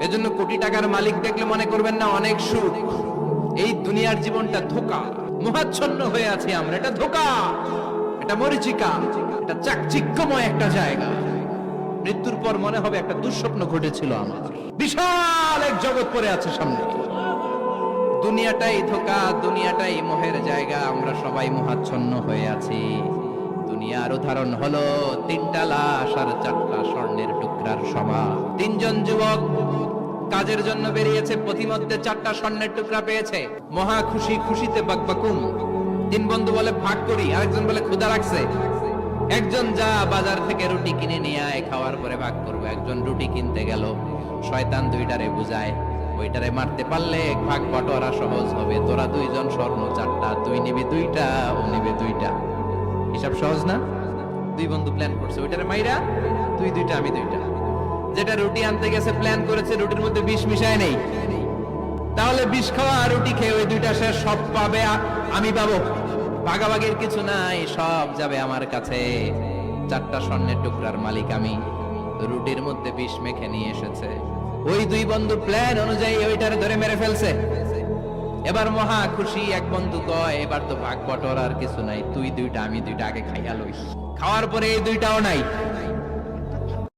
এজন্য কোটি টাকার মালিক দেখলে মনে করবেন না অনেক সুখ। এই দুনিয়ার জীবনটা ধোকা। মহাচ্ছন্ন হয়ে আছি আমরা। এটা ধোকা। এটা মরিচিকা। এটা চাকচিক্যময় একটা জায়গা। মৃত্যুর পর মনে হবে একটা দুঃস্বপ্ন ঘটেছিল আমার। বিশাল এক জগৎ পড়ে আছে সামনে। দুনিয়াটাই ধোকা, দুনিয়াটাই মোহের জায়গা। আমরা সবাই মহাচ্ছন্ন হয়ে আছি। দুনিয়ার উদাহরণ হলো তিনটা লাশ আর চারটা স্বর্ণের তিনজন যুবক কাজের জন্য বেরিয়েছে চারটা স্বর্ণের টুকরা পেয়েছে। মহা খুশি, খুশিতে বাকবাকুম। তিন বন্ধু বলে, ভাগ করি। আরেকজন বলে ক্ষুদা রাখছে একজন যা বাজার থেকে রুটি কিনে নিয়ে আয়, খাওয়ার পরে ভাগ করবে। একজন রুটি কিনতে গেল, শয়তান দুইটারে বুঝায়, ওইটারে মারতে পারলে ভাগ বটোয়ারা সহজ হবে। তোরা দুইজন স্বর্ণ চারটা, তুই নিবি দুইটা, ও নিবে দুইটা। হিসাব সহজ না? দুই বন্ধু প্ল্যান করছে, ওইটারে মাইরা, তুই দুইটা, আমি দুইটা। যেটা রুটি আনতে গেছে প্ল্যান করেছে, রুটির মধ্যে বিষ মিশায় নেই। তাহলে বিষ খাওয়া আর রুটি খেয়ে ওই দুইটা সে সব পাবে আমি পাবো। ভাগাভাগির কিছু নাই, সব যাবে আমার কাছে। চারটা স্বর্ণের টুকরার মালিক আমি। রুটির মধ্যে বিষ মেখে নিয়ে এসেছে। ওই দুই বন্ধু প্ল্যান অনুযায়ী ওইটার ধরে মেরে ফেলছে। এবার মহা খুশি এক বন্ধু কয়, এবার তো ভাগ বটর আর কিছু নাই, তুই দুইটা, আমি দুইটা আগে খাইয়া লইস খাওয়ার পরে এই দুইটাও নাই।